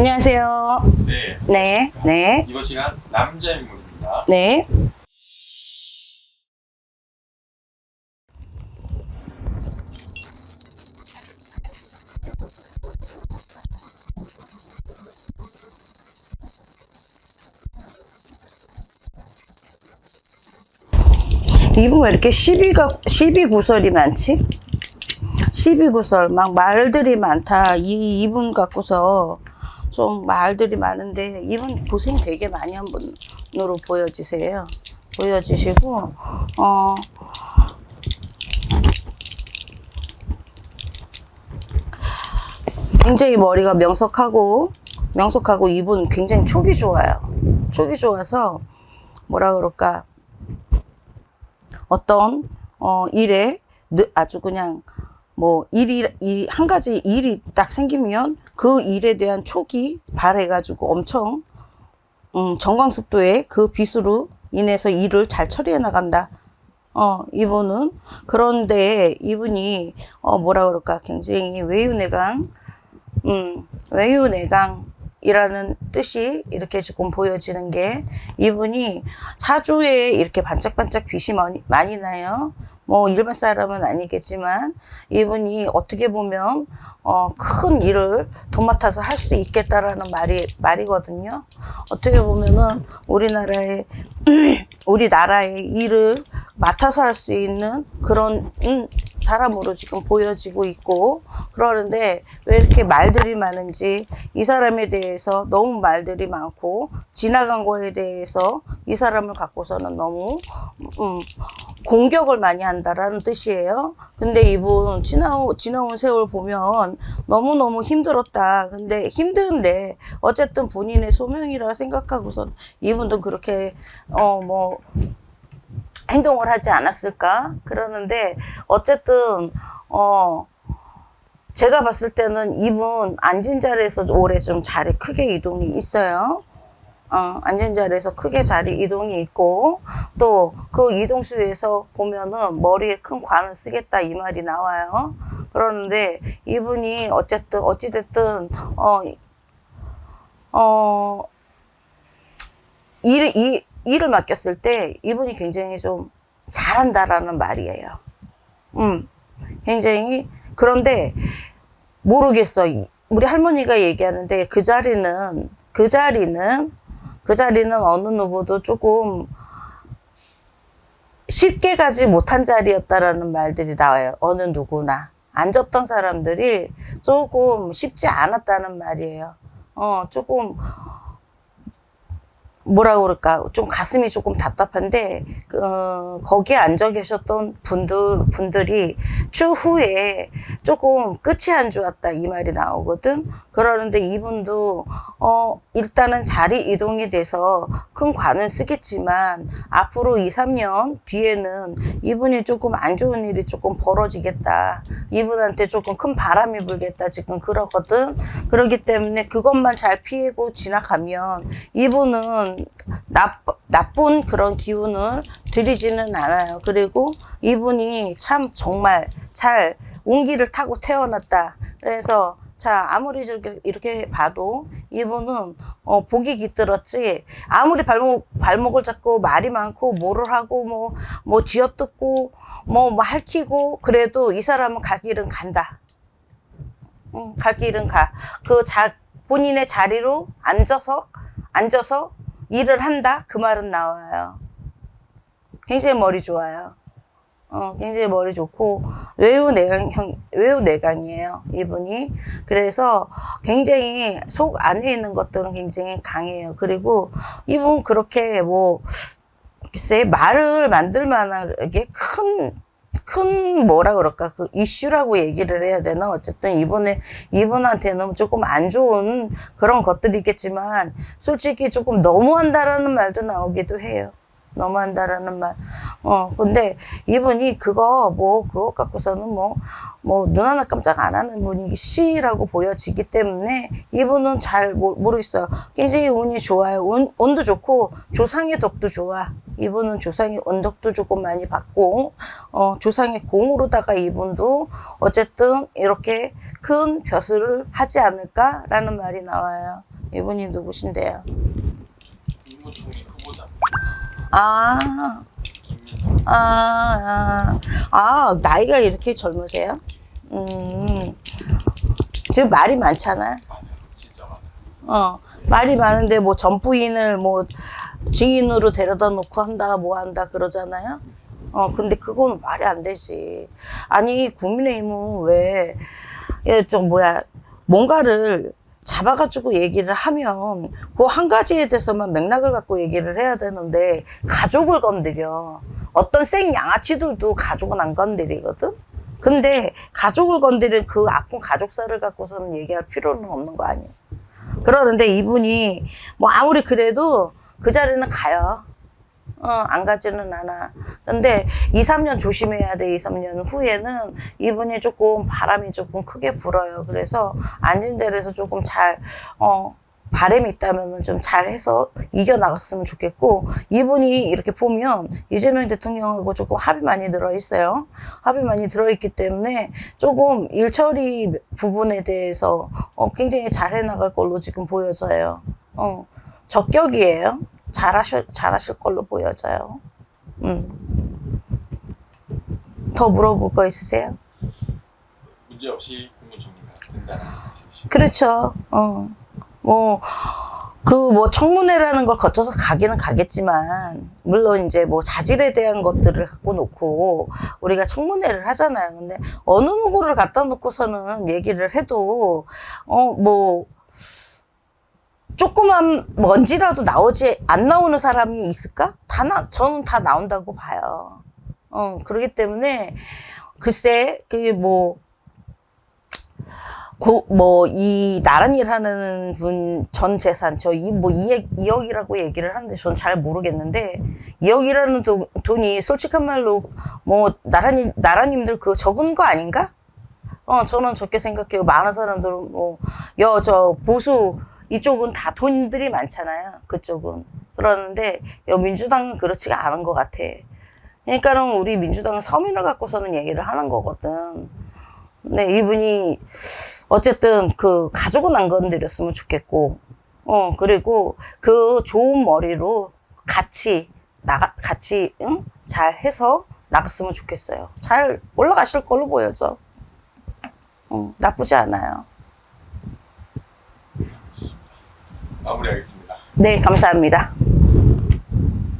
안녕하세요. 네, 네, 네, 이번 시간 남자 인물입니다. 네. 이분 왜 이렇게 시비가 시비 구설이 많지? 시비 구설 막 말들이 많다. 이 이분 갖고서 좀 말들이 많은데 이분 고생 되게 많이 한 분으로 보여지세요. 보여지시고 어 굉장히 머리가 명석하고 명석하고 이분 굉장히 촉이 좋아요. 촉이 좋아서 뭐라 그럴까 어떤 어 일에 느- 아주 그냥 뭐 일이 일, 한 가지 일이 딱 생기면 그 일에 대한 촉이 발해가지고 엄청 음, 정광습도의 그 비수로 인해서 일을 잘 처리해 나간다. 어, 이분은 그런데 이분이 어 뭐라 그럴까 굉장히 외유내강 음, 외유내강이라는 뜻이 이렇게 조금 보여지는 게 이분이 사주에 이렇게 반짝반짝 빛이 많이, 많이 나요. 뭐 일반 사람은 아니겠지만 이분이 어떻게 보면 어, 큰 일을 도맡아서 할 수 있겠다라는 말이 말이거든요. 어떻게 보면은 우리나라의 우리나라의 일을 맡아서 할 수 있는 그런 음, 사람으로 지금 보여지고 있고 그러는데 왜 이렇게 말들이 많은지 이 사람에 대해서 너무 말들이 많고 지나간 거에 대해서 이 사람을 갖고서는 너무 음, 공격을 많이 한다라는 뜻이에요. 근데 이분 지나온, 지나온 세월 보면 너무너무 힘들었다. 근데 힘든데 어쨌든 본인의 소명이라 생각하고선 이분도 그렇게 어 뭐 행동을 하지 않았을까? 그러는데 어쨌든 어 제가 봤을 때는 이분 앉은 자리에서 올해 좀 자리 크게 이동이 있어요. 어, 앉은 자리에서 크게 자리 이동이 있고 또 그 이동수에서 보면은 머리에 큰 관을 쓰겠다 이 말이 나와요. 그러는데 이분이 어쨌든 어찌됐든 어, 어, 일, 이, 일을 맡겼을 때 이분이 굉장히 좀 잘한다라는 말이에요. 음, 굉장히 그런데 모르겠어. 이- 우리 할머니가 얘기하는데 그 자리는 그 자리는 그 자리는 어느 누구도 조금 쉽게 가지 못한 자리였다라는 말들이 나와요. 어느 누구나 앉았던 사람들이 조금 쉽지 않았다는 말이에요. 어, 조금 뭐라 그럴까? 좀 가슴이 조금 답답한데 어, 거기에 앉아 계셨던 분들 분들이 추후에 조금 끝이 안 좋았다 이 말이 나오거든? 그러는데 이분도 어 일단은 자리 이동이 돼서 큰 관은 쓰겠지만 앞으로 2, 3년 뒤에는 이분이 조금 안 좋은 일이 조금 벌어지겠다. 이분한테 조금 큰 바람이 불겠다 지금 그러거든? 그러기 때문에 그것만 잘 피하고 지나가면 이분은 나, 나쁜 그런 기운을 들이지는 않아요. 그리고 이분이 참 정말 잘 운기를 타고 태어났다. 그래서 자 아무리 저렇게 이렇게 봐도 이분은 어, 복이 깃들었지 아무리 발목 발목을 잡고 말이 많고 뭐를 하고 뭐뭐 쥐어뜯고 뭐, 뭐 핥히고 그래도 이 사람은 갈 길은 간다. 응, 갈 길은 가. 그 자, 본인의 자리로 앉아서, 앉아서 일을 한다? 그 말은 나와요. 굉장히 머리 좋아요. 어, 굉장히 머리 좋고, 외우 내강 형, 외우 내강이에요. 이분이. 그래서 굉장히 속 안에 있는 것들은 굉장히 강해요. 그리고 이분 그렇게 뭐, 글쎄, 말을 만들 만하게 큰, 큰 뭐라 그럴까 그 이슈라고 얘기를 해야 되나 어쨌든 이번에 이분한테는 조금 안 좋은 그런 것들이겠지만 솔직히 조금 너무한다라는 말도 나오기도 해요. 너무한다라는 말. 어, 근데 이분이 그거, 뭐, 그거 갖고서는 뭐, 뭐, 눈 하나 깜짝 안 하는 분이 시라고 보여지기 때문에 이분은 잘 모, 모르겠어요. 굉장히 운이 좋아요. 운, 운도 좋고, 조상의 덕도 좋아. 이분은 조상의 운덕도 조금 많이 받고, 어, 조상의 공으로다가 이분도 어쨌든 이렇게 큰 벼슬을 하지 않을까라는 말이 나와요. 이분이 누구신데요? 후보자 아. 아, 아, 아, 나이가 이렇게 젊으세요? 음, 지금 말이 많아요. 어, 말이 많은데 뭐 전부인을 뭐 증인으로 데려다 놓고 한다, 뭐 한다 그러잖아요. 어, 근데 그건 말이 안 되지. 아니, 국민의힘은 왜, 예, 저 뭐야, 뭔가를 잡아가지고 얘기를 하면 그 한 가지에 대해서만 맥락을 갖고 얘기를 해야 되는데 가족을 건드려. 어떤 생 양아치들도 가족은 안 건드리거든? 근데 가족을 건드린 그 아픈 가족사를 갖고서는 얘기할 필요는 없는 거 아니에요. 그러는데 이분이 뭐 아무리 그래도 그 자리는 가요. 어, 안 가지는 않아. 근데 2, 3년 조심해야 돼. 2, 3년 후에는 이분이 조금 바람이 조금 크게 불어요. 그래서 앉은 자리에서 조금 잘, 어, 바람이 있다면 좀 잘해서 이겨나갔으면 좋겠고, 이분이 이렇게 보면 이재명 대통령하고 조금 합이 많이 들어있어요. 합이 많이 들어있기 때문에 조금 일처리 부분에 대해서 어, 굉장히 잘 해나갈 걸로 지금 보여져요. 어, 적격이에요. 잘하실, 잘하실 걸로 보여져요. 음. 더 물어볼 거 있으세요? 문제 없이 국무총리가 된다는 말씀이시죠. 그렇죠. 어. 뭐, 그 뭐 청문회라는 걸 거쳐서 가기는 가겠지만, 물론 이제 뭐 자질에 대한 것들을 갖고 놓고 우리가 청문회를 하잖아요. 근데 어느 누구를 갖다 놓고서는 얘기를 해도, 어, 뭐, 조그만 먼지라도 나오지, 안 나오는 사람이 있을까? 다 나, 저는 다 나온다고 봐요. 어, 그렇기 때문에, 글쎄, 그게 뭐, 뭐, 이, 나란 일 하는 분 전 재산, 저, 이, 뭐, 2억, 2억이라고 얘기를 하는데 전잘 모르겠는데, 2억이라는 돈, 돈이 솔직한 말로, 뭐, 나란히, 나라님들 그거 적은 거 아닌가? 어, 저는 적게 생각해요. 많은 사람들은 뭐, 여, 저, 보수, 이쪽은 다 돈들이 많잖아요. 그쪽은. 그러는데, 여, 민주당은 그렇지가 않은 것 같아. 그러니까는 우리 민주당은 서민을 갖고서는 얘기를 하는 거거든. 네, 이분이 어쨌든 그 가족은 안 건드렸으면 좋겠고, 어, 그리고 그 좋은 머리로 같이 나가, 같이, 응? 잘 해서 나갔으면 좋겠어요. 잘 올라가실 걸로 보여져. 어, 나쁘지 않아요. 마무리하겠습니다. 네, 감사합니다.